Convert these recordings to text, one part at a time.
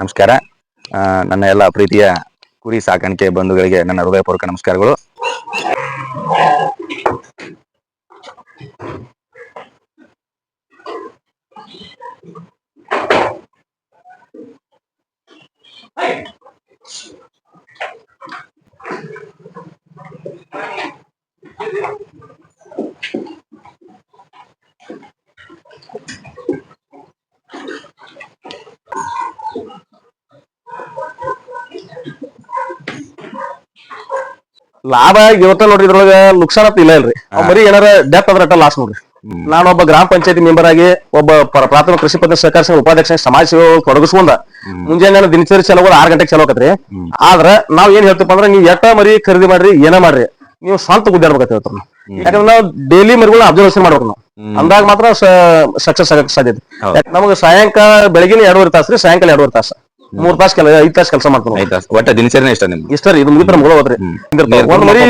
ನಮಸ್ಕಾರ. ನನ್ನ ಎಲ್ಲ ಪ್ರೀತಿಯ ಕುರಿ ಸಾಕಾಣಿಕೆ ಬಂಧುಗಳಿಗೆ ನನ್ನ ಹೃದಯಪೂರ್ವಕ ನಮಸ್ಕಾರಗಳು. ಲಾಭ ಇವತ್ತ ನೋಡ್ರಿ ಇದ್ರೊಳಗ ನುಕ್ಸಾನ ಅಂತ ಇಲ್ಲ ಇಲ್ರಿ. ಅವ್ ಬರೀ ಏನಾರ ಡೆತ್ ಅದ್ರ ಲಾಸ್ ನೋಡ್ರಿ. ನಾನೊಬ್ಬ ಗ್ರಾಮ ಪಂಚಾಯತಿ ಮೆಂಬರ್ ಆಗಿ ಒಬ್ಬ ಪ್ರ- ಪ್ರಾಥಮಿಕ ಕೃಷಿ ಪದ್ಧತಿ ಸಹಕಾರ ಸಂಘ ಉಪಾಧ್ಯಕ್ಷ ಸಮಾಜ ಸೇವೆ ತೊಡಗಿಸ್ಕೊಂಡ. ಮುಂಜಾನೆ ದಿನಚರಿ ಚಲೋ ಆರ್ ಗಂಟೆಗೆ ಚಲೋ ಆಕತ್ರಿ ಆದ್ರ ನಾವ್ ಏನ್ ಹೇಳ್ತೀವಿ ಅಂದ್ರೆ ನೀವು ಎಟ್ಟ ಮರಿ ಖರೀದಿ ಮಾಡ್ರಿ ಏನ ಮಾಡ್ರಿ ನೀವು ಸ್ವಂತ ಗುದ್ದಾಡ್ಬೇಕಂತ ಹೇಳ್ತಾರ ಯಾಕಂದ್ರೆ ನಾವು ಡೈಲಿ ಮರಿಗಳನ್ನ ಅಬ್ಸರ್ವೇಷನ್ ಮಾಡ್ಬೇಕು ನಾವು. ಅಂದಾಗ ಮಾತ್ರ ಸಕ್ಸಸ್ ಆಗಕ್ಕೆ ಸಾಧ್ಯತೆ ನಮಗೆ ಸಾಯಂಕಾಲ ಬೆಳಗಿನ ಎರಡೂವರೆ ತಾಸ್ರಿ ಸಾಯಂಕಾಲ ಎರಡೂವರೆ ತಾಸ. ಮೂರ್ ತಾಸ್ ಕೆಲ ಐದ್ ತಾಸ್ ಕೆಲಸ ಮಾಡ್ತಾನೆ ದಿನಚರಣೆ ಒಟ್ಟ ದಿನಚರಿನೇ ಇಷ್ಟ ನಿಮ್ಗೆ? ಇಷ್ಟ ರೀ ಇದು ಮುಗಿತ್ರ ಮುಗಿದ ಹೋದ್ರಿ. ಒಂದ್ ಮರಿ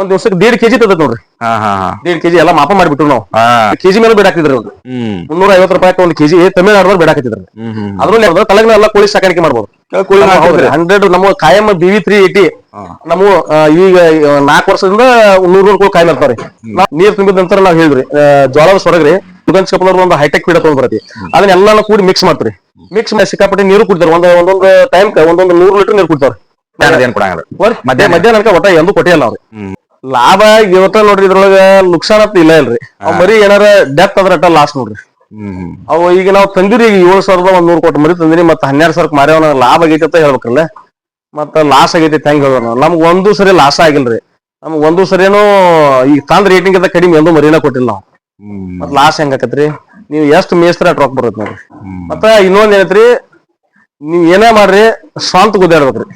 ಒಂದ್ ದಿವ್ಸಕ್ಕೆ ದೇಡ್ ಕೆಜಿ ತದ ನೋಡ್ರಿ. ಹಾ ಹಾ ಹಾ. ದೇಡ್ ಕೆಜಿ ಎಲ್ಲ ಮಾಪ ಮಾಡಿಬಿಟ್ರು ನಾವು. ಕೆಜಿ ಮೇಲೆ ಬಿಡಾಕಿದ್ರಿ ಒಂದು ಮುನ್ನೂರ ಐವತ್ತು ರೂಪಾಯಿ ಒಂದ್ ಕೆಜಿ ತಮಿಳ್ನಾಡು ಬಿಡಾಕಿದ್ರಿ ಹ್ಮ್ ಹ್ಮ್ ಅದ್ರಲ್ಲಿ ಯಾವ್ದು ತಲೆಗಿನ ಎಲ್ಲ ಕೋಳಿ ಸಾಕಾಣಿಕೆ ಮಾಡ್ಬೋದು? ಹಂಡ್ರೆಡ್ ನಮ್ಮ ಕಾಯಂ ಬಿವಿ ತ್ರೀ ಏಟಿ. ನಮ್ಮ ಈಗ ನಾಲ್ಕು ವರ್ಷದಿಂದ ನೂರ್ ನೂರ್ ಕೋಳಿ ಕಾಯಿ ನೀರ್ ತುಂಬಿದ ನಂತರ ನಾವ್ ಹೇಳಿದ್ರಿ ಜ್ವಾಳದ ಸ್ವರಗ್ರಿ ಒಂದು ಹೈಟೆಕ್ ಫೀಡ್ ತಗೊಂಡ್ ಬರತಿ ಅದನ್ನೆಲ್ಲ ಕೂಡಿ ಮಿಕ್ಸ್ ಮಾಡ್ತೀರಿ. ಮಿಕ್ಸ್ ಮಾಡಿ ಸಿಕ್ಕಾಪಟ್ಟೆ ನೀರು ಕುಡ್ತಾರ. ಒಂದ್ ಒಂದೊಂದು ಟೈಮ್ ಒಂದೊಂದು ನೂರು ಲೀಟರ್ ನೀರು ಕುಡ್ತಾವ್ರಿ ಏನ್ ಕೊಡಂಗಿಲ್ಲ. ಮಧ್ಯಾಹ್ನ ಮಧ್ಯಾಹ್ನ ಒಟ್ಟ ಎಂದು ಕೊಟ್ಟಿಲ್ಲ ಅವ್ರಿ. ಲಾಭ ಇವತ್ತ ನೋಡ್ರಿ ಇದ್ರೊಳಗ ನುಕ್ಸಾನ ಅಂತ ಇಲ್ಲ ಇಲ್ರಿ. ಅವ್ ಮರಿ ಏನಾರ ಡೆತ್ ಅದ್ರ ಅಟ್ಟ ಲಾಸ್ ನೋಡ್ರಿ. ಅವು ಈಗ ನಾವು ತಂದಿರಿ ಈಗ ಏಳು ಸಾವಿರದ ಒಂದ್ ನೂರು ಕೊಟ್ಟು ಮರಿ ತಂದಿರಿ ಮತ್ತ ಹನ್ನೆರಡು ಸಾವಿರಕ್ಕೆ ಮಾರ್ಯಾವನ ಲಾಭ ಆಗೈತಿ ಅಂತ ಹೇಳ್ಬೇಕಲ್ಲ ಮತ್ತ ಲಾಸ್ ಆಗೈತಿ ಹೆಂಗ್ ಹೇಳೋಣ ನಮ್ಗ್ ಒಂದು ಸರಿ ಲಾಸ್ ಆಗಿಲ್ರಿ. ನಮ್ಗ್ ಒಂದು ಸರಿನೂ ಈಗ ತಂದ್ ರೇಟಿಂಗ್ ಅಂತ ಕಡಿಮೆ ಎಂದು ಮರಿನ ಕೊಟ್ಟಿಲ್ಲ ನಾವು ಮತ್ ಲಾಸ್ ಹೆಂಗ್ ಆಕತ್ರಿ? ನೀವು ಎಷ್ಟು ಮೇಸ್ತ್ರಿ ಅಟ್ ರೊಕ್ಕ ಬರುತ್ತೆ ನೋಡ್ರಿ. ಮತ್ತ ಇನ್ನೊಂದ್ ಏನೈತ್ರಿ ನೀವ್ ಏನೇ ಮಾಡ್ರಿ ಸ್ವಂತ ಗುದ್ದಾಡ್ಬೇಕ್ರಿ.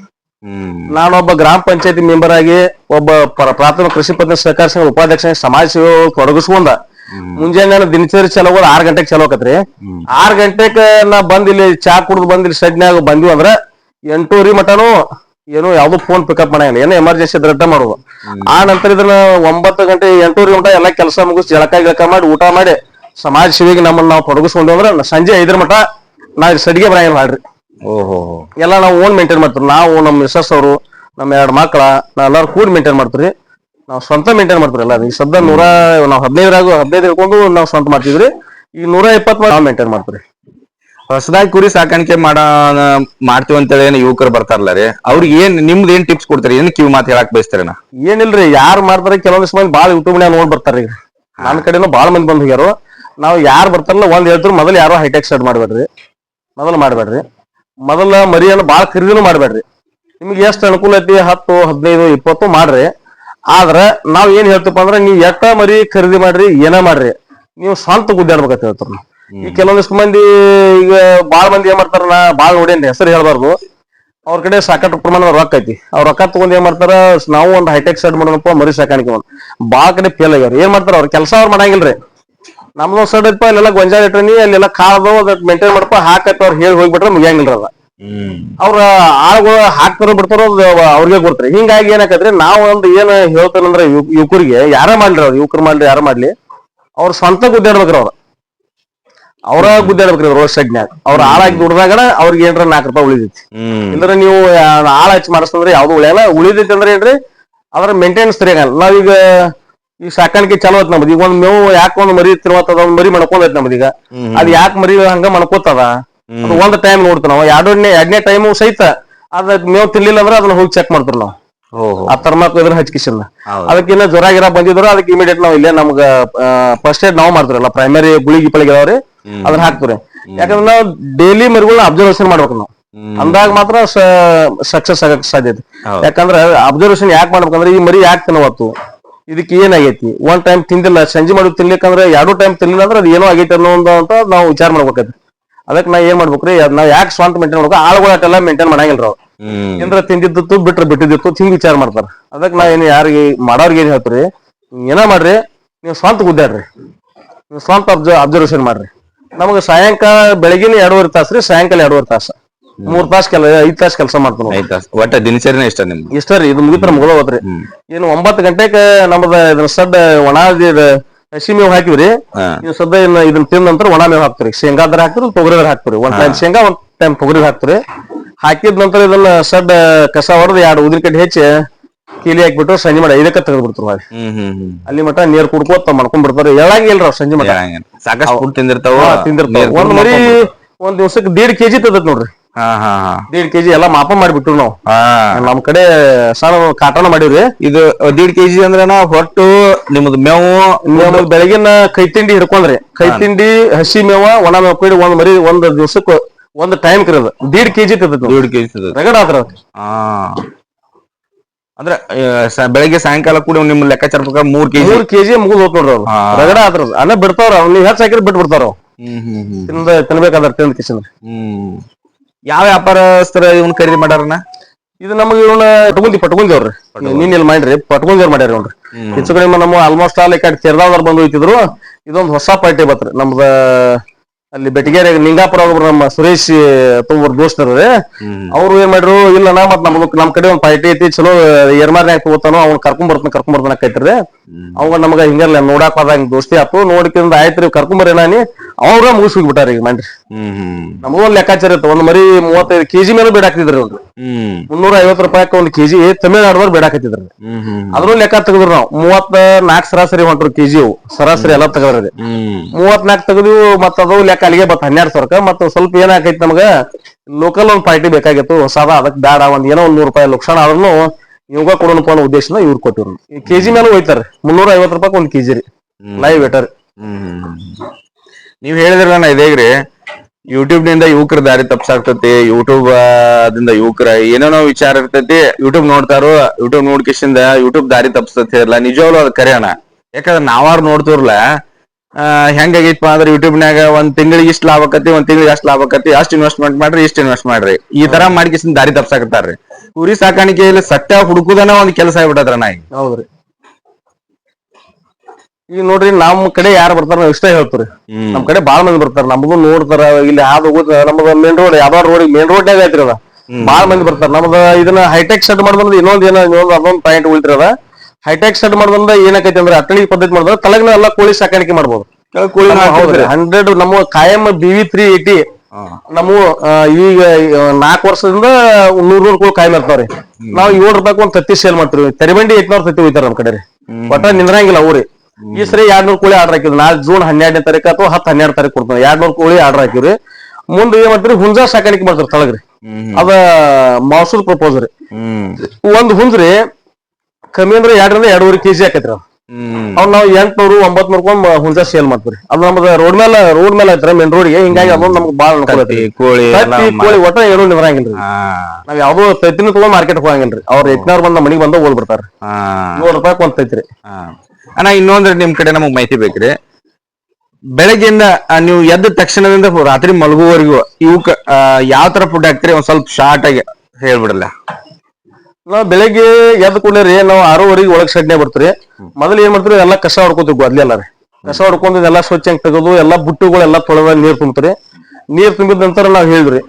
ನಾನೊಬ್ಬ ಗ್ರಾಮ ಪಂಚಾಯತಿ ಮೆಂಬರ್ ಆಗಿ ಒಬ್ಬ ಪ್ರಾಥಮಿಕ ಕೃಷಿ ಪದ್ಧತಿ ಸಹಕಾರ ಸಂಘ ಉಪಾಧ್ಯಕ್ಷ ಸಮಾಜ ಸೇವೆ ತೊಡಗಿಸ್ಕೊಂಡ. ಮುಂಜಾನೆ ದಿನಚರಿ ಚಲೋ ಆರ್ ಗಂಟೆಗೆ ಚಲೋ ಆಕತ್ರಿ. ಆರ್ ಗಂಟೆಕ ನಾ ಬಂದ್ ಇಲ್ಲಿ ಚಾ ಕುಡ್ದು ಬಂದ್ ಇಲ್ಲಿ ಸಡ್ನ್ಯಾಗ ಬಂದ್ವಿ ಅಂದ್ರ ಎಂಟೂರಿ ಮಟನು ಏನೋ ಯಾವ್ದು ಫೋನ್ ಪಿಕಪ್ ಮಾಡಂಗಿಲ್ಲ. ಏನೋ ಎಮರ್ಜೆನ್ಸಿ ಇದ್ರಟ್ಟ ಮಾಡುದು. ಆ ನಂತರ ಇದನ್ನ ಒಂಬತ್ತು ಗಂಟೆ ಎಂಟೂರಿ ಮಟ ಎಲ್ಲಾ ಕೆಲಸ ಮುಗಿಸಿ ಜಳಕ ಗಿಳಕ ಮಾಡಿ ಊಟ ಮಾಡಿ ಸಮಾಜ ಸೇವೆಗೆ ನಮ್ಮನ್ನ ನಾವು ತೊಡಗಿಸ್ಕೊಂಡು ಅಂದ್ರೆ ಸಂಜೆ ಐದರ ಮಟ ನಾ ಇಲ್ಲಿ ಸಡಿಗೆ ಬರಂಗಿಲ್ಲ ಮಾಡ್ರಿ ಓಹೋ. ಎಲ್ಲ ನಾವು ಓನ್ ಮೇಂಟೈನ್ ಮಾಡ್ತೀವಿ ನಾವು ನಮ್ಮ ಮಿಸಸ್ ಅವರು ನಮ್ಮ ಎರಡು ಮಕ್ಕಳ ನಾ ಎಲ್ಲಾರು ಕೂಡಿ ಮೇಂಟೈನ್ ಮಾಡ್ತೀವಿ ನಾವು ಸ್ವಂತ ಮೇಂಟೈನ್ ಮಾಡ್ತೀವಿ ಎಲ್ಲ ಈಗ ಸದ್ದ ನೂರ ನಾವು ಹದಿನೈದರಾಗ ಹದಿನೈದು ಹಿಡ್ಕೊಂಡು ನಾವು ಸ್ವಂತ ಮಾಡ್ತಿದ್ರಿ ಈಗ ನೂರ ಇಪ್ಪತ್ತು ನಾವು ಮೇಂಟೈನ್ ಮಾಡ್ತೀವಿ ಹೊಸದಾಗಿ ಕುರಿ ಸಾಕಾಣಿಕೆ ಮಾಡ ಮಾಡ್ತೀವಿ ಅಂತೇಳಿ ಏನು ಯುವಕರು ಬರ್ತಾರಲ್ಲ ರೀ. ಅವ್ರಿಗೆ ಏನ್ ನಿಮ್ದು ಏನ್ ಟಿಪ್ಸ್ ಕೊಡ್ತಾರೆ? ಏನ್ ಕಿವಿ ಮಾತು ಹೇಳಕ್ ಬಯಸ್ತಾರೆ ಏನಿಲ್ರಿ ಯಾರು ಮಾಡ್ತಾರೆ ಕೆಲವೊಂದಿಷ್ಟು ಮಂದಿ ಭಾಳ ಯೂಟ್ಯೂಬ್ ನೋಡ್ ಬರ್ತಾರೆ ಈಗ. ನನ್ನ ಕಡೆನೂ ಭಾಳ ಮಂದಿ ಬಂದ್ ಹೋಗ್ಯಾರು. ನಾವು ಯಾರು ಬರ್ತಾರಲ್ಲ ಒಂದ್ ಹೇಳ್ತಾರೆ ಮೊದಲು ಯಾರೋ ಹೈಟೆಕ್ ಸ್ಟಾರ್ಟ್ ಮಾಡಬೇಡ್ರಿ. ಮೊದಲು ಮಾಡ್ಬೇಡ್ರಿ. ಮೊದಲ ಮರಿಯನ್ನು ಭಾಳ ಖರೀದಿನೂ ಮಾಡ್ಬೇಡ್ರಿ. ನಿಮ್ಗೆ ಎಷ್ಟು ಅನುಕೂಲ ಐತಿ? ಹತ್ತು ಹದಿನೈದು ಇಪ್ಪತ್ತು ಮಾಡ್ರಿ. ಆದ್ರೆ ನಾವ್ ಏನ್ ಹೇಳ್ತೀವಪ್ಪ ಅಂದ್ರೆ ನೀವು ಎಟ್ಟ ಮರಿ ಖರೀದಿ ಮಾಡ್ರಿ ಏನ ಮಾಡ್ರಿ? ನೀವು ಸ್ವಂತ ಗುದ್ದಾಡ್ಬೇಕಂತ ಹೇಳ್ತಾರ ಈ ಕೆಲವೊಂದಿಷ್ಟು ಮಂದಿ ಈಗ ಬಾಳ ಮಂದಿ ಏನ್ ಮಾಡ್ತಾರ ನಾ ನೋಡಿ ನೋಡೇನ್ರಿ ಹೆಸರು ಹೇಳ್ಬಾರ್ದು. ಅವ್ರ ಕಡೆ ಸಾಕಷ್ಟು ಪ್ರಮಾಣದ ರೊಕ್ಕ ಐತಿ. ಅವ್ರ ರೊಕ್ಕ ತಗೊಂಡ್ ಏನ್ ಮಾಡ್ತಾರ ನಾವು ಒಂದು ಹೈಟೆಕ್ ಸೈಡ್ ಮಾಡೋಣಪ್ಪ ಮರಿ ಸಾಕಾಣಿಕೆ ಬಾಳ ಕಡೆ ಫೇಲ್ ಆಗ್ಯಾರ ಏನ್ ಮಾಡ್ತಾರ ಅವ್ರ? ಕೆಲಸ ಅವ್ರು ಮಾಡಂಗಿಲ್ರಿ. ನಮ್ದು ಸೈಡ್ ಐತಪ್ಪ ಇಲ್ಲೆಲ್ಲ ಗೊಂಜಾಳ ಇಟ್ರಿ ಅಲ್ಲೆಲ್ಲ ಕಾಳದು ಅದಕ್ಕೆ ಮೇಂಟೈನ್ ಮಾಡಪ್ಪ ಹಾಕತ್ತ ಅವ್ರು ಹೇಳಿ ಹೋಗ್ಬಿಟ್ರೆ ಮುಗಿಯಂಗಿಲ್ಲ ಅದ ಅವ್ರ ಆಳುಗಳು ಹಾಕ್ತಾರ ಬಿಡ್ತಾರ ಅವ್ರಿಗೆ ಕೊಡ್ತಾರೆ ಹಿಂಗಾಗಿ ಏನಾಕತ್ರಿ ನಾವು ಒಂದ್ ಏನ್ ಹೇಳ್ತಾನಂದ್ರ ಯುವ- ಯುವಕರಿಗೆ ಯಾರ ಮಾಡ್ಲಿ ಅವ್ರು ಯುವಕರು ಮಾಡ್ಲಿ ಯಾರ ಮಾಡ್ಲಿ ಅವ್ರ ಸ್ವಂತ ಗುದ್ದಾಡ್ಬೇಕ್ರಿ ಅವ್ರ. ಅವ್ರ ಗುದ್ದಾಡ್ಬೇಕ್ರಿ ರೋಡ್ ಸೈಡ್ನ್ಯಾಗ ಅವ್ರ ಆಳಾಗಿ ದುಡ್ದಾಗ ಅವ್ರಿಗೆ ಏನ್ರ ನಾಲ್ಕು ರೂಪಾಯಿ ಉಳಿದೈತಿ ಹ್ಮ್. ನೀವು ಆಳ ಹಚ್ಚಿ ಮಾಡಿಸ್ತಂದ್ರೆ ಯಾವ್ದು ಉಳಿಯಲ್ಲ ಉಳಿದೈತಿ ಅಂದ್ರೆ ಏನ್ರಿ ಅದ್ರ ಮೇಂಟೆನೆನ್ಸ್ ಸರಿಯಾಗಲ್ಲ. ನಾವೀಗ ಈ ಸಾಕಾಣಿಕೆ ಚಲೋ ಐತ್ ನಮ್ದು. ಈಗ ಒಂದ್ ಮೇವು ಯಾಕೆ ಒಂದ್ ಮರಿ ತಿರುವತ್ತದ ಒಂದ್ ಮರಿ ಮಣಕೊಂಡ್ ನಮ್ದು ಈಗ. ಹ್ಮ್. ಅದ್ ಯಾಕೆ ಮರಿ ಹಂಗ ಮಣ್ಕೋತದ ಅದು? ಒಂದ್ ಟೈಮ್ ನೋಡ್ತೀವಿ ನಾವು. ಎರಡನೇ ಎರಡನೇ ಟೈಮು ಸಹಿತ ಅದ ಮೇವು ತಿನ್ಲಿಲ್ಲ ಅಂದ್ರೆ ಅದನ್ನ ಹೋಗಿ ಚೆಕ್ ಮಾಡ್ತಾರ ನಾವು. ಓಹೋ ಆ ತರ್ಮಾಕ್ ಇದ್ರ ಹಚ್ಕಿಸಿಲ್ಲ ಹೌದು. ಅದಕ್ಕಿನ್ನ ಜ್ವರ ಗಿರ ಬಂದಿದ್ರು ಅದಕ್ಕೆ ಇಮಿಡಿಯೇಟ್ ನಾವು ಇಲ್ಲೇ ನಮ್ಗ ಫಸ್ಟ್ ಏಡ್ ನಾವು ಮಾಡ್ತಾರಲ್ಲ ಪ್ರೈಮರಿ ಗುಳಿಗಿ ಪಳಿಗೆ ಅದಾವ್ರಿ ಅದನ್ನ ಹಾಕ್ತಾರೆ ಯಾಕಂದ್ರೆ ನಾವು ಡೈಲಿ ಮರಿಗಳನ್ನ ಅಬ್ಸರ್ವೇಷನ್ ಮಾಡ್ಬೇಕು ನಾವು. ಹ್ಮ್. ಅಂದಾಗ ಮಾತ್ರ ಸಕ್ಸಸ್ ಆಗಕ್ ಸಾಧ್ಯತೆ ಹೌದು. ಯಾಕಂದ್ರ ಅಬ್ಸರ್ವೇಷನ್ ಯಾಕೆ ಮಾಡ್ಬೇಕಂದ್ರೆ ಈ ಮರಿ ಯಾಕೆ ತಿನ್ನವತ್ತು ಇದಕ್ಕೆ ಏನಾಗೈತಿ? ಒನ್ ಟೈಮ್ ತಿಂದಿಲ್ಲ ಸಂಜೆ ಮಾಡಿ ತಿನ್ಲಿಕ್ಕಂದ್ರೆ ಎರಡು ಟೈಮ್ ತಿನ್ಲಿಲ್ಲ ಅಂದ್ರೆ ಅದು ಏನೋ ಆಗೈತೆ ಅನ್ನೋ ಅಂತ ನಾವು ವಿಚಾರ ಮಾಡ್ಬೇಕೈತಿ ಅದಕ್ಕೆ ನಾ ಏನ್ ಮಾಡ್ಬೇಕ್ರಿ? ನಾವ್ ಯಾಕೆ ಸ್ವಂತ ಮೇಂಟೈನ್ ಮಾಡ್ಬೇಕು? ಆಳುಗಳ ಅಟ್ಟೆಲ್ಲ ಮೇಂಟೈನ್ ಮಾಡಂಗಿಲ್ಲ ಅವ್ರು. ಏನ್ರ ತಿಂದಿದ್ದು ಬಿಟ್ರೆ ಬಿಟ್ಟಿದ್ದು ಹಿಂಗ್ ವಿಚಾರ ಮಾಡ್ತಾರ. ಅದಕ್ಕೆ ನಾ ಏನ್ ಯಾರಿಗೆ ಮಾಡೋರ್ಗೆ ಏನ್ ಹೇಳ್ತೀರಿ? ಏನ ಮಾಡ್ರಿ? ನೀವು ಸ್ವಂತ ಗುದ್ದಾಡ್ರಿ. ನೀವು ಸ್ವಂತ ಅಬ್ಸರ್ವೇಷನ್ ಮಾಡ್ರಿ. ನಮಗೆ ಸಾಯಂಕಾಲ ಬೆಳಗಿನ ಎರಡೂವರೆ ತಾಸು ರೀ ಸಾಯಂಕಾಲ ಎರಡೂವರೆ ತಾಸು. ಮೂರ್ ತಾಸ್ ಕೆಲ ಐದ್ ತಾಸ್ ಕೆಲಸ ಮಾಡ್ತಾನ ಆಯ್ತಾ ಒಟ್ಟ ದಿನಚರಿನೇ ಇಷ್ಟ ನಿಮ್ ಇಷ್ಟ ರೀ ಇದು ಮುಗಿತ್ರ ಮುಗಿದ ಹೋತ್ರಿ. ಒಂಬತ್ ಏನು ಒಂಬತ್ತು ಗಂಟೆಗೆ ನಮ್ದ ಇದನ್ನ ಸಡ್ ಒಣ ಇದ್ ಹಸಿ ಮೇವು ಹಾಕಿವ್ರಿ. ನೀವು ಸದ್ದ ಇನ್ನ ಇದನ್ನ ತಿಂದ ನಂತರ ಒಣ ಮೇವು ಹಾಕ್ತಿರಿ ಶೇಂಗಾದ್ರ ಹಾಕ್ತಿರಿ ತೊಗರಿದ್ರ ಹಾಕ್ತಿರಿ ಒಂದ್ ಟೈಮ್ ಶೇಂಗಾ ಒಂದ್ ಟೈಮ್ ತೊಗರಿ ಹಾಕ್ತಿರಿ ಹಾಕಿದ ನಂತರ ಇದನ್ನ ಸಡ್ ಕಸ ಹೊಡೆದು ಎರಡು ಉದಿನ ಕಡ್ಡಿ ಹೆಚ್ಚಿ ಕೀಲಿ ಹಾಕ್ಬಿಟ್ಟು ಸಂಜೆ ಮಾಡಿ ಇದಕ್ಕೆ ತೆಗೆದು ಬಿಡ್ತಾರ ಮಾಡಿ ಹ್ಮ್ ಅಲ್ಲಿ ಮಟ ನೀರ್ ಕುಡ್ಕೋತ ಮಾಡ್ಕೊಂಡ್ ಬಿಡ್ತಾರೆ. ಎಳಂಗ ಇಲ್ರಿ ಅವ್ರು ಸಂಜೆ ಮಟ ಸಾಕಷ್ಟು ತಿಂದಿರ್ತಾವ? ಒಂದ್ ಮರಿ ಒಂದ್ ದಿವ್ಸಕ್ಕೆ ದೇಡ್ ಕೆಜಿ ತದತ್ ನೋಡ್ರಿ. ಹಾ ಹಾ ಹಾ. ದೇಡ್ ಕೆಜಿ ಎಲ್ಲಾ ಮಾಪ ಮಾಡಿಬಿಟ್ರು ನಾವು. ಹಾ. ನಮ್ ಕಡೆ ಸಣ್ಣ ಕಾಟನ ಮಾಡಿವ್ರಿ. ಇದು ದೀಡ್ ಕೆಜಿ ಅಂದ್ರನ ಹೊಟ್ಟು ನಿಮ್ದು ಮೇವು ನಿಮ್ದು ಬೆಳಗಿನ ಕೈ ತಿಂಡಿ ಹಿಡ್ಕೊಂಡ್ರಿ. ಕೈ ತಿಂಡಿ ಹಸಿ ಮೇವ ಒಣ ಮೇವ ಕೊಡಿ ಒಂದ್ ಮರಿ ಒಂದ್ ದಿವಸಕ್ಕ ಒಂದ್ ಟೈಮ್ ಕರದ ದೇಡ್ ಕೆಜಿ ದೇಡ್ ದೀಡ್ ಕೆಜಿ ರಗಡ ಆದ್ರ ಹಾ. ಅಂದ್ರೆ ಆ, ಸ- ಬೆಳಗ್ಗೆ ಸಾಯಂಕಾಲ ಕೂಡ ನಿಮ್ ಲೆಕ್ಕಾಚಾರ ಪ್ರಕಾರ ಮೂರ್ ಕೆಜಿ. ಮೂರ್ ಕೆಜಿ ಮುಗಿದ್ ಹೋಗ್ ನೋಡ್ರಿ ಅವ್ರು. ಹಾ. ರಗಡ ಆದ್ರ ಅಲ್ಲೇ ಬಿಡ್ತಾವ್ರ ಅವ್ರು. ನೀವ್ ಹೆಚ್ಚ್ ಬಿಟ್ ಬಿಡ್ತಾರ ಅವ್ರು. ಹ್ಮ್ ಹ್ಮ್ ಹ್ಮ್. ತಿಂದ ತಿನ್ಬೇಕಾದ್ರ ತಿಂದ ಕಿಶನ್ ಹ್ಮ್. ಯಾವ ವ್ಯಾಪಾರಸ್ಥರ ಇವನ್ ಖರೀದಿ ಮಾಡ್ಯಾರನ? ಇದು ನಮಗೆ ಇವನ್ನ ಪಟ್ಕೊಂಡಿ ಪಟ್ಕೊಂಡೇವ್ರಿ ನೀನ್ ಇಲ್ಲಿ ಮಾಡ್ರಿ ಪಟ್ಕೊಂಡೇವ್ರ ಮಾಡ್ಯಾರ ನೋಡ್ರಿ. ಹೆಚ್ಚು ಕಡಿಮೆ ನಮ್ಮ ಆಲ್ಮೋಸ್ಟ್ ಆಲ್ ಈ ಕಡೆ ತೆರದಾದವ್ರು ಬಂದು ಹೋಯ್ತಿದ್ರು. ಇದೊಂದು ಹೊಸ ಪಾರ್ಟಿ ಬತ್ರಿ ನಮ್ದ ಅಲ್ಲಿ ಬೆಟಗೇರಿ ನಿಂಗಾಪುರ ಒಬ್ರು ನಮ್ಮ ಸುರೇಶ್ ತುಂಬರ್ ದೋಸ್ತರು ಅವ್ರು ಏನ್ ಮಾಡ್ರು ಇಲ್ಲ ನಾ ಮತ್ ನಮ್ದು ನಮ್ ಕಡೆ ಒಂದ್ ಪಾರ್ಟಿ ಐತಿ ಚಲೋ ಎರ್ಮಾರ್ನ್ಯಾಗ ತಗೋತಾನೋ ಅವ್ನ ಕರ್ಕೊಂಡ್ ಬರ್ತಾನ ಕರ್ಕೊಂಡ್ ಬರ್ತಾನ ಕೈತ್ರಿ. ಅವಾಗ ನಮಗ ಹಿಂಗಲ್ಲ ನೋಡಾಕ್ ಹೋದಂಗ ದೋಸ್ತಿ ಆತು. ನೋಡ್ಕಿಂದ ಆಯ್ತ್ರಿ ಕರ್ಕೊಂಡ್ ಬರ್ರಿ ನಾನಿ. ಅವ್ರ ಮುಗಿಸ್ ಬಿಟ್ಟಾರ ಈಗ ಮಂಡ್ರಿ ಹ್ಮ್ ನಮಗೂ ಒಂದ್ ಲೆಕ್ಕಾಚಾರ ಇತ್ತು ಒಂದ್ ಮರಿ ಮೂವತ್ತೈದು ಕೆಜಿ ಮೇಲೆ ಬೇಡಾಕ್ತಿದ್ರಿ ಅವ್ರು. ಹ್ಮ್. ಮುನ್ನೂರ ಐವತ್ತು ರೂಪಾಯಿ ಒಂದ್ ಕೆಜಿ ತಮಿಳ್ನಾಡದವ್ರು ಬೇಡಾಕತ್ತಿದ್ರಿ ಹ್ಮ್ ಹ್ಮ್ ಅದ್ರೂ ಲೆಕ್ಕ ತೆಗೆದ್ರು ನಾವು. ಮೂವತ್ತ ನಾಲ್ಕು ಸರಾಸರಿ ಹೊಂಟ್ರು ಕೆಜಿ ಅವು. ಸರಾಸರಿ ಎಲ್ಲ ತೆಗದ್ರಿ ಹ್ಮ್. ಮೂವತ್ನಾಲ್ಕು ತೆಗೆದು ಮತ್ತ ಅದು ಲೆಕ್ಕ ಅಲ್ಲಿಗೆ ಬತ್. ಹನ್ನೆರಡು ಸಾವಿರಕ್ಕ. ಮತ್ತ ಸ್ವಲ್ಪ ಏನಾಕೈತಿ ನಮಗ? ಲೋಕಲ್ ಒಂದ್ ಪಾರ್ಟಿ ಬೇಕಾಗಿತ್ತು. ಹೊಸದ ಅದಕ್ ಬೇಡ ಒಂದ್ ಏನೋ ಒಂದ್ ನೂರು ರೂಪಾಯಿ ಲಕ್ಷಣ ಆದ್ರೂ ಇವಾಗ ಕೊಡೋಣ ಅನ್ನೋ ಉದ್ದೇಶನ ಇವ್ರು ಕೊಟ್ಟಿರು ಕೆಜಿ ಮೇಲೆ ಹೋಯ್ತಾರ. ಮುನ್ನೂರ ಐವತ್ತು ರೂಪಾಯಿ ಒಂದ್ ಕೆಜಿ ರೀ. ಲೈವ್ ವೇಟರ್ ಹ್ಮ್. ನೀವ್ ಹೇಳಿದ್ರಲ್ಲ ಇದೇಗ್ರಿ ಯೂಟ್ಯೂಬ್ನಿಂದ ಯುವಕರ ದಾರಿ ತಪ್ಸಾಗ್ತತಿ ಯೂಟ್ಯೂಬ್ ಅದಿಂದ ಯುವಕರ ಏನೇನೋ ವಿಚಾರ ಇರ್ತೈತಿ ಯೂಟ್ಯೂಬ್ ನೋಡ್ತಾರೋ ಯೂಟ್ಯೂಬ್ ನೋಡ್ಕಿಸಿಂದ ಯೂಟ್ಯೂಬ್ ದಾರಿ ತಪ್ಸತಿ ಇರಲ್ಲ ನಿಜವಾಗ್ಲೂ ಅದು ಕರೆಯೋಣ ಯಾಕಂದ್ರೆ ನಾವಾರು ನೋಡ್ತಿರ್ಲ ಆ ಹೆಂಗಾಗೈತಪ್ಪ ಅಂದ್ರೆ ಯೂಟ್ಯೂಬ್ನ್ಯಾಗ ಒಂದ್ ತಿಂಗಳಿಗೆ ಇಷ್ಟ ಲಾಭ ಆಕತಿ ಒಂದ್ ತಿಂಗಳಿಗೆ ಅಷ್ಟ್ ಲಾಭ ಆಕತಿ ಅಷ್ಟ್ ಇನ್ವೆಸ್ಟ್ಮೆಂಟ್ ಮಾಡ್ರಿ ಇಷ್ಟ ಇನ್ವೆಸ್ಟ್ ಮಾಡ್ರಿ. ಈ ತರ ಮಾಡ್ಕಿಸಿಂದ ದಾರಿ ತಪ್ಸಾಕತ್ತಾರ್ರಿ. ಕುರಿ ಸಾಕಾಣಿಕೆಯಲ್ಲಿ ಸಟ್ಟ ಹುಡುಕುದನ ಒಂದ್ ಕೆಲಸ ಆಗ್ಬಿಟ್ಟದ್ರ ನಾಯಿ ಹೌದ್ರಿ. ಈಗ ನೋಡ್ರಿ ನಮ್ ಕಡೆ ಯಾರು ಬರ್ತಾರ ಇಷ್ಟೇ ಹೇಳ್ತೀರಿ ಹ್ಮ್. ನಮ್ ಕಡೆ ಬಾಳ ಮಂದಿ ಬರ್ತಾರ ನಮ್ದು ನೋಡ್ತಾರ ಇಲ್ಲಿ ಹಾದು ಹೋಗುದ ನಮ್ದ ಮೇನ್ ರೋಡ್ ಯಾವ್ದಾರ ರೋಡ್ ಮೇನ್ ರೋಡ್ ನಾಗ ಐತ್ರಿ ಅದ. ಬಾಳ ಮಂದಿ ಬರ್ತಾರ ನಮ್ದ ಇದನ್ನ ಹೈಟೆಕ್ ಸೆಟ್ ಮಾಡ್ದಂದ್ರ ಇನ್ನೊಂದ್ ಏನೋ ಇನ್ನೊಂದ್ ಅದೊಂದ್ ಪಾಯಿಂಟ್ ಉಳಿತ್ರಿ ಅದ. ಹೈಟೆಕ್ ಸೆಟ್ ಮಾಡ್ದಂದ್ರ ಏನಕೈತಿ ಅಂದ್ರೆ ಅಟ್ಟಣಿ ಪದ್ಧತಿ ಮಾಡಿದ್ರೆ ತಲಗ್ನ ಎಲ್ಲಾ ಕೋಳಿ ಸಾಕಾಣಿಕೆ ಮಾಡ್ಬೋದು. ಕೋಳಿ ಹೌದ್ರಿ ಹಂಡ್ರೆಡ್ ನಮ್ಮ ಕಾಯಂ ಬಿವಿ ತ್ರೀ ಏಟಿ. ನಮ್ಮ ಈಗ ನಾಲ್ಕು ವರ್ಷದಿಂದ ನೂರ್ ನೂರ್ ಕೋಳಿ ಕಾಯಂ ಇರ್ತಾವ್ರಿ. ನಾವ್ ಏಳು ರೂಪಾಯಿ ಒಂದ್ ತತ್ತಿ ಸೇಲ್ ಮಾಡ್ತೀವಿ. ತೆರೆಬಂಡಿ ಎಂಟ್ನೂರ್ ತತ್ತಿ ಹೋಯ್ತಾರ ನಮ್ ಕಡೆ ರೀ. ಒಟ್ಟ ನಿಂದ್ರಂಗಿಲ್ಲ ಅವ್ರಿ ಈ ಸರಿ ಎರಡ್ ನೂರು ಕೋಳಿ ಆರ್ಡರ್ ಹಾಕಿದ್ರು. ನಾಳೆ ಜೂನ್ ಹನ್ನೆರಡನೇ ತಾರೀಕು ಅಥವಾ ಹತ್ತು ಹನ್ನೆರಡು ತಾರೀಕು ಕೊಡ್ತಾರೆ ಎರಡ್ ನೂರು ಕೋಳಿ ಆರ್ಡರ್ ಹಾಕಿವ್ರಿ. ಮುಂದೆ ಏನ್ ಮಾಡ್ತೀರಿ ಹುಂಜಾ ಸಾಕಾಣಿಕೆ ಮಾಡ್ತಾರೆ ತಳಗ್ರಿ ಅದ ಮಾಸೂರ್ ಪ್ರಪೋಸ್ ರೀ. ಒಂದ್ ಹುಂಜ್ರಿ ಕಮ್ಮಿ ಅಂದ್ರೆ ಎರಡರಿಂದ ಎರಡೂವರೆ ಕೆಜಿ ಹಾಕೈತ್ರಿ ಅವ್ ಅವ್ನ ನಾವು ಎಂಟ್ನೂರು ಒಂಬತ್ನೂರ್ಕೊಂಡ್ ಹುಂಜಾ ಸೇಲ್ ಮಾಡ್ತೀವಿ ಅದು ನಮ್ದು ರೋಡ್ ಮೇಲೆ ರೋಡ್ ಮೇಲೆ ಐತ್ರ ಮೇನ್ ರೋಡ್ಗೆ ಹಿಂಗಾಗಿ ಅದೊಂದು ನಮ್ಗೆ ಬಾಳ ಅನುಕೂಲ ಕೋಳಿ ಕೋಳಿ ಒಟ್ಟ ಏನೂ ನಿಂದ್ರಂಗಿಲ್ರಿ ಹಾ. ನಾವ್ ಯಾವ್ದೋ ತತ್ತಿನ ತಗೊಂಡ್ ಮಾರ್ಕೆಟ್ ಹೋಗಂಗಿಲ್ರಿ ಅವ್ರ ಎತ್ನಾರ್ ಬಂದ ಮನಿಗ್ ಬಂದ ಓದ್ ಬಿಡ್ತಾರ ಹಾ. ರೂಪಾಯಿ ಕೊಂತೈತ್ರಿ. ತೈತ್ರಿ. ಅಣ್ಣ ಇನ್ನೊಂದ್ರೆ ನಿಮ್ ಕಡೆ ನಮಗ್ ಮಾಹಿತಿ ಬೇಕ್ರಿ. ಬೆಳಗ್ಗೆಯಿಂದ ನೀವು ಎದ್ದ ತಕ್ಷಣದಿಂದ ರಾತ್ರಿ ಮಲಗುವವರೆಗೂ ಇವಕ್ಕ ಯಾವ ತರ ಫುಡ್ ಹಾಕ್ತಿರಿ ಒಂದ್ ಸ್ವಲ್ಪ ಶಾರ್ಟ್ ಆಗಿ ಹೇಳ್ಬಿಡಲ್ಲ. ನಾವ್ ಬೆಳಗ್ಗೆ ಎದ್ದ ಕೂಡಲೇ ರೀ, ನಾವು ಆರೂವರೆಗೆ ಒಳಗ್ ಸಡ್ನೆ ಬರ್ತೀರಿ ಮೊದಲು ಏನ್ ಮಾಡ್ತೀರಿ ಎಲ್ಲಾ ಕಸ ಹೊಡ್ಕೊತೀವಿ ಅದ್ಲಿ ಎಲ್ಲ ರೀ. ಕಸ ಹೊಡ್ಕೊಂಡು ಎಲ್ಲಾ ಸ್ವಚ್ಛ ತೆಗೆದು, ಎಲ್ಲಾ ಬುಟ್ಟುಗಳೆಲ್ಲ ತೊಳೆದ ನೀರ್ ತುಂಬ್ತೀರಿ. ನೀರ್ ತುಂಬಿದ ನಂತರ ನಾವ್ ಹೇಳಿದ್ರಿ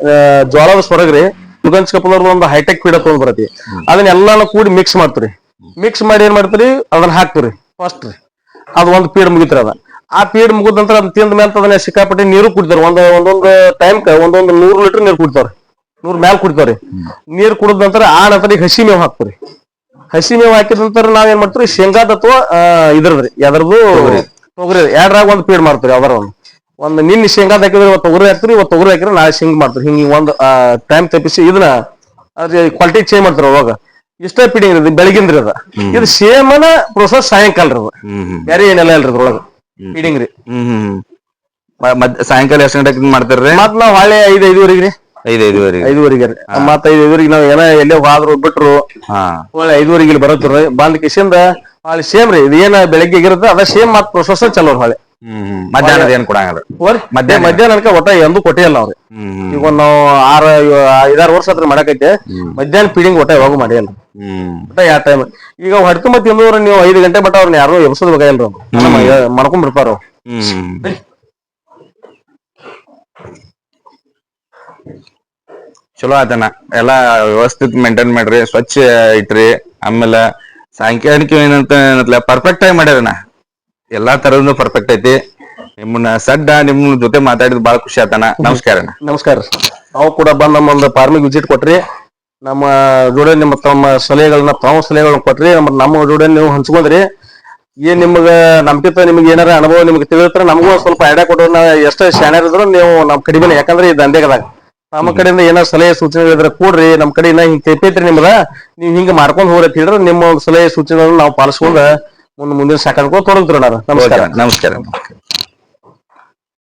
ಜ್ವಾಳದ ಸ್ವರಗ್ರಿ ಸುಗಂಜ್ ಕಪಲ್ದವ್ರ ಒಂದು ಹೈಟೆಕ್ ಪೀಡ ತಗೊಂಡ್ ಬರತಿ ಅದನ್ನೆಲ್ಲಾನು ಕೂಡಿ ಮಿಕ್ಸ್ ಮಾಡ್ತೀರಿ. ಮಿಕ್ಸ್ ಮಾಡಿ ಏನ್ ಮಾಡ್ತೀರಿ, ಅದನ್ನ ಹಾಕ್ತೀರಿ. ಫಸ್ಟ್ ರೀ ಅದು ಒಂದ್ ಪೀಡ್ ಮುಗಿತ್ರಿ ಅದ. ಆ ಪೀಡ್ ಮುಗಿದ ನಂತರ ಅದನ್ನ ತಿಂದ ಮೇಲೆ ಅದನ್ನ ಸಿಕ್ಕಾಪಟ್ಟೆ ನೀರು ಕುಡಿತಾರೆ. ಒಂದ್ ಒಂದೊಂದು ಟೈಮ್ ಒಂದೊಂದು ನೂರು ಲೀಟರ್ ನೀರು ಕುಡಿತಾವ್ರಿ ನೂರ್ ಮ್ಯಾಲ್ ಕುಡಿತಾವ್ರಿ ನೀರ್ ಕುಡಿದ ನಂತರ ಆ ನಂತರ ಈಗ ಹಸಿ ಮೇವ್ ಹಾಕ್ತಾರಿ ಹಸಿ ಮೇವ್ ಹಾಕಿದ ನಂತರ ನಾವ್ ಏನ್ ಮಾಡ್ತೀವಿ ಶೇಂಗಾದ ಅಥವಾ ಇದ್ರದ್ರಿ. ಯಾವ್ದ್ರದ್ದು? ತೊಗರಿ. ಎರಡ್ರಾಗ ಒಂದ್ ಪೀಡ್ ಮಾಡ್ತೀವಿ ಯಾವ್ದಾರ ಒಂದು. ಒಂದ್ ನಿನ್ನೆ ಶೇಂಗಾದ ಹಾಕಿದ್ರೆ ಇವತ್ತು ತೊಗರಿ ಹಾಕ್ತಿರಿ ಇವತ್ತು ತೊಗರಿ ಹಾಕಿದ್ರೆ ನಾಳೆ ಶೇಂಗ್ ಮಾಡ್ತೀವಿ ಹಿಂಗ ಒಂದ್ ಟೈಮ್ ತಪ್ಪಿಸಿ ಇದನ್ನ ಅದ್ರ ಕ್ವಾಲಿಟಿ ಚೇಂಜ್ ಮಾಡ್ತಾರ ಅವಾಗ. ಇಷ್ಟೇ ಫೀಡಿಂಗ್ ಇರೋದು ಬೆಳಗಿಂದ್ರಿ ಅದ ಇದು ಸೇಮನ ಪ್ರೊಸೆಸ್ ಸಾಯಂಕಾಲ ರೀ ಅದು ಬೇರೆ ಏನೆಲ್ಲ ಇಲ್ರಿ ಅದ್ರೊಳಗ? ಫೀಡಿಂಗ್ ರೀ. ಹ್ಮ್ ಸಾಯಂಕಾಲ ಎಷ್ಟು ಗಂಟೆಗೆ ಮಾಡ್ತಾರ್ರಿ ಮತ್ ನಾವ್ ಹಳೆ ಐದ್ ಐದುವರೆಗೆ ರೀ. ಐದ್ ಐದುವರೆಗೆ ಐದುವರೆಗೆ ರೀ. ಮತ್ತ ಐದ್ ಐದುವರೆಗೆ ನಾವ್ ಏನ ಎಲ್ಲೇ ಹೋದ್ರು ಬಿಟ್ರು ಹಾ. ಐದುವರೆಗೆ ಇಲ್ಲಿ ಬರತ್ರಿ ಬಂದ್ ಕಿಸಿಂದ ಹಾಳೆ ಸೇಮ್ ರೀ. ಇದು ಏನ ಬೆಳಗ್ಗೆ ಇರುತ್ತೆ ಅದ ಸೇಮ್ ಮತ್ ಪ್ರೊಸೆಸ್ ಚಲೋ ಹೊಳೆ. ಮಧ್ಯಾಹ್ನದ ಏನ್ ಕೊಡಂಗಿಲ್ಲ. ಮಧ್ಯಾಹ್ನ ಮಧ್ಯಾಹ್ನ? ಮಧ್ಯಾಹ್ನಕ್ಕ ಒಟ್ಟ ಎಂದು ಕೊಟ್ಟಿಲ್ಲ ಅವ್ರಿ. ಈಗ ಒಂದ್ ನಾವು ಆರ ಐದಾರು ವರ್ಷ ಹತ್ರ ಮಾಡಕೈತೆ. ಮಧ್ಯಾಹ್ನ ಫೀಡಿಂಗ್ ಒಟ್ಟ ಯಾವಾಗ ಮಾಡಿಲ್ಲ ಹ್ಮ್. ಒಟ್ಟ ಯಾವ ಟೈಮ್ ಈಗ ಹೊಡ್ತು ಮತ್ತೆ ತಿಂದವ್ರ ನೀವು ಐದು ಗಂಟೆ ಬಟ್ ಅವ್ರನ್ನ ಯಾರು ಎಬ್ಸೋದ್ ಬೇಕಾಗಿಲ್ರಿ ಅವ್ರು. ಮಾಡ್ಕೊಂಡ್ ಹ್ಮ್. ಚಲೋ ಆತನ. ಎಲ್ಲಾ ವ್ಯವಸ್ಥಿತ ಮೇಂಟೈನ್ ಮಾಡ್ರಿ ಸ್ವಚ್ಛ ಇಟ್ರಿ. ಆಮೇಲೆ ಸಾಂಖ್ಯಾನಿಕ ಏನಂತ ಪರ್ಫೆಕ್ಟ್ ಆಗಿ ಮಾಡ್ಯಾರನ. ಎಲ್ಲಾ ತರನು ಪರ್ಫೆಕ್ಟ್ ಐತಿ. ನಿಮ್ಮನ್ನ ಸಡ್ಡ ನಿಮ್ ಜೊತೆ ಮಾತಾಡಿದ್ ಬಾಳ ಖುಷಿ ಆತನ ನಮಸ್ಕಾರ ಅಣ್ಣ. ನಮಸ್ಕಾರ ನಾವು ಕೂಡ ಬಂದ್ ನಮ್ಮ ಒಂದು ಫಾರ್ಮಿಗೆ ವಿಸಿಟ್ ಕೊಟ್ರಿ. ನಮ್ಮ ಜೋಡಿ ನಿಮ್ಮ ತಮ್ಮ ಸಲಹೆಗಳನ್ನ ತಾವು ಸಲಹೆಗಳನ್ನ ಕೊಟ್ರಿ. ನಮ್ಮ ನಮ್ಮ ಜೋಡಿ ನೀವು ಹಂಚ್ಕೊಂಡ್ರಿ. ಏನ್ ನಿಮ್ಗ ನಮ್ಕಿಂತ ನಿಮ್ಗೆ ಏನಾರ ಅನುಭವ ನಿಮ್ಗೆ ತಿಳಿದ್ರೆ ನಮಗೂ ಒಂದ್ ಸ್ವಲ್ಪ ಐಡಿಯಾ ಕೊಟ್ಟು ನಾವು ಎಷ್ಟೇ ಶಾಣ್ಯರ್ ಇದ್ರು ನೀವು ನಮ್ ಕಡಿಮೆ ಯಾಕಂದ್ರೆ ಈ ದಂಧೆಗದಾಗ ನಮ್ಮ ಕಡೆಯಿಂದ ಏನಾರ ಸಲಹೆ ಸೂಚನೆ ಇದ್ರೆ ಕೂಡ್ರಿ. ನಮ್ ಕಡೆ ಇನ್ನ ಹಿಂಗ್ ತಿಳ್ಪೈತ್ರಿ ನಿಮ್ದ ನೀವ್ ಹಿಂಗ ಮಾಡ್ಕೊಂಡ್ ಹೋಗ್ರಿ ಅಂತ ಹೇಳಿದ್ರೆ ನಿಮ್ಮ ಒಂದು ಸಲಹೆ ಸೂಚನೆಗಳನ್ನ ನಾವು ಪಾಲಿಸ್ಕೊಂಡ ಮುಂದ್ ಮುಂದಿನ ಸಾಕಾಣಿಕೆ ತೊಡಗ್ತೀವಿ ನಮಸ್ಕಾರ. ನಮಸ್ಕಾರ